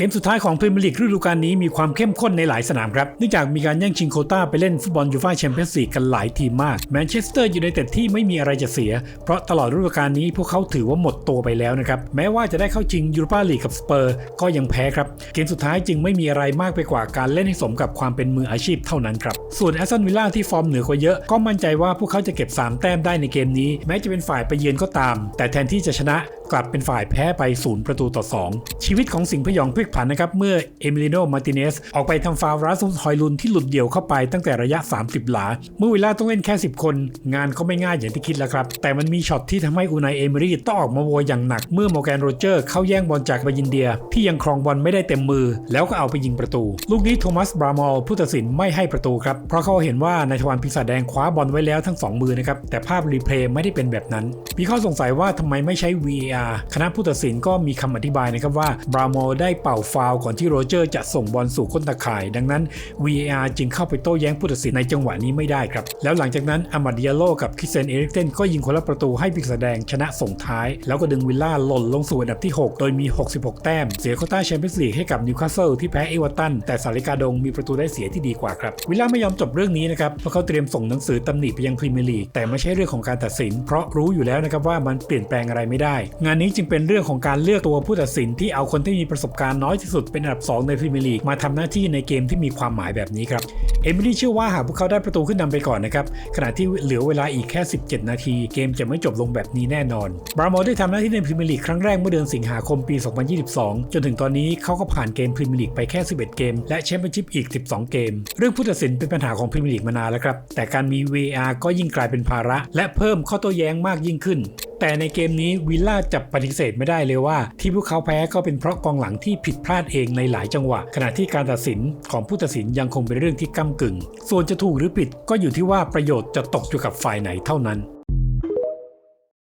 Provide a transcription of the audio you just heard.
เกมสุดท้ายของพรีเมียร์ลีกฤดูกาลนี้มีความเข้มข้นในหลายสนามครับเนื่องจากมีการแย่งชิงโคต้าไปเล่นฟุตบอลยูฟ่าแชมเปี้ยนส์ลีกกันหลายทีมมากแมนเชสเตอร์ยูไนเต็ดที่ไม่มีอะไรจะเสีย เพราะตลอดฤดูกาลนี้พวกเขาถือว่าหมดตัวไปแล้วนะครับแม้ว่าจะได้เข้าชิงยูโรปาลีกกับสเปอร์ก็ยังแพ้ครับเกมสุดท้ายจึงไม่มีอะไรมากไปกว่าการเล่นให้สมกับความเป็นมืออาชีพเท่านั้นครับส่วนแอสตันวิลล่าที่ฟอร์มเหนือกว่าเยอะก็มั่นใจว่าพวกเขาจะเก็บ 3 แต้มได้ในเกมนี้ แม้จะเป็นฝ่ายไปเยือนก็ตาม แต่แทนที่จะชนะ กลับเป็นฝ่ายแพ้ไปศูนย์ประตูต่อ 2 ชีวิตของสิงห์พยองพลิกผันนะครับเมื่อเอมิลิโนมาติเนสออกไปทำฟาวรัสฮอยลุนที่หลุดเดี่ยวเข้าไปตั้งแต่ระยะ 30 หลา เมื่อเวลาต้องเล่นแค่ 10 คน งานก็ไม่ง่ายอย่างที่คิดแล้วครับ แต่มันมีช็อตที่ทำให้อูนายเอมิรีต้องออกมาโวยอย่างหนัก เมื่อโมแกนโรเจอร์เข้าแย่งบอลจากบายินเดีย ที่ยังครองบอลไม่ได้เต็มมือ แล้วก็เอาไปยิงประตู ลูกนี้โทมัสบรามอลผู้ตัดสินไม่ให้ประตูครับเพราะเขาเห็นว่านายทวารปีศาจแดงคว้าบอลไว้แล้วทั้งสองมือนะครับแต่ภาพรีเพลย์ไม่ได้เป็นแบบนั้น มีข้อสงสัยว่าทำไมไม่ใช้ VAR คณะผู้ตัดสินก็มีคำอธิบายนะครับว่าบราโมได้เป่าฟาวก่อนที่โรเจอร์จะส่งบอลสู่ก้นตะข่าย ดังนั้น VAR จึงเข้าไปโต้แย้งผู้ตัดสินในจังหวะนี้ไม่ได้ครับ แล้วหลังจากนั้นอามาดิยาโลกับคิเซนเอริกเซนก็ยิงคนละประตูให้ปีศาจแดงชนะส่งท้าย แล้วก็ดึงวิลล่าหล่นลงสู่อันดับที่ 6 โดยมี 66 แต้ม เสียโคต้าแชมเปี้ยนส์ลีกให้กับนิวคาสเซิลที่แพ้เอเวอร์ตันแต่สาริกาดงมีประตูได้เสียที่ดีกว่าครับวิลล่าไม่ยอมจบเรื่องนี้นะครับเพราะเขาเตรียมส่งหนังสือตำหนิไปยังพรีเมียร์ลีกแต่ไม่ใช่เรื่องของการตัดสิน เพราะรู้อยู่แล้วนะครับว่ามันเปลี่ยนแปลงอะไรไม่ได้งานนี้จึงเป็นเรื่องของการเลือกตัวผู้ตัดสินที่เอาคนที่มีประสบการณ์น้อยที่สุดเป็นอันดับ 2 ในพรีเมียร์ลีกมาทำหน้าที่ในเกมที่มีความหมายแบบนี้ครับเอมิลี่เชื่อว่าหากพวกเขาได้ประตูขึ้นนำไปก่อนนะครับขณะที่เหลือเวลาอีกแค่ 17 นาที เกมจะไม่จบลงแบบนี้แน่นอนบราโมได้ทำหน้าที่ในพรีเมียร์ลีกครั้งแรกเมื่อเดือนสิงหาคมปี 2022 จนถึงตอนนี้เขาก็ผ่านเกมพรีเมียร์ลีกไปแค่ 11 เกม และแชมเปี้ยนชิพอีก 12 เกม เรื่องผู้ตัดสินเป็นปัญหาของพรีเมียร์ลีกมานานแล้วครับแต่การมี VR ก็ยิ่งกลายเป็นภาระ และเพิ่มข้อโต้แย้งมากยิ่งขึ้น แต่ในเกมนี้วิลล่าจับปฏิเสธไม่ได้เลยว่า ที่พวกเขาแพ้ก็เป็นเพราะกองหลังที่ผิดพลาดเองในหลายจังหวะ ขณะที่การตัดสินของผู้ตัดสินยังคงเป็นเรื่องที่ก้ากึ่ง ส่วนจะถูกหรือผิดก็อยู่ที่ว่าประโยชน์จะตกอยู่กับฝ่ายไหนเท่านั้น